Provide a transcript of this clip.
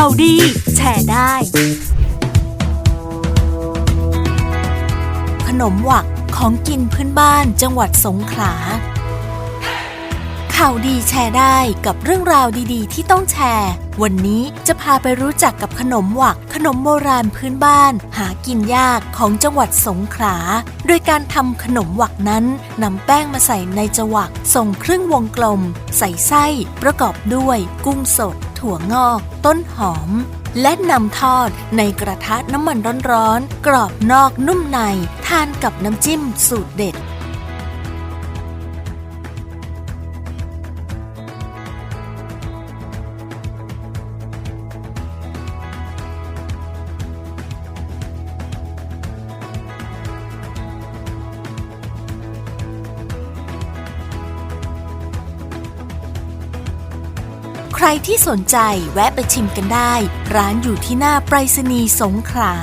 ข่าวดี แชร์ได้ ขนมหวักของกินพื้นบ้านจังหวัดสงขลา ข่าวดีแชร์ได้กับเรื่องราวดีๆ ที่ต้องแชร์ วันนี้จะพาไปรู้จักกับขนมหวักขนมโบราณพื้นบ้าน หากินยากของจังหวัดสงขลา โดยการทำขนมหวักนั้นนำแป้งมาใส่ในจวักส่งครึ่งวงกลม ใส่ไส้ ประกอบด้วย กุ้งสด ถั่วงอก ต้นหอม และนำทอดในกระทะน้ำมันร้อนๆ กรอบนอกนุ่มใน ทานกับน้ำจิ้มสูตรเด็ด ใครที่สนใจแวะไปชิมกันได้ ร้านอยู่ที่หน้าไปรษณีย์สงขลา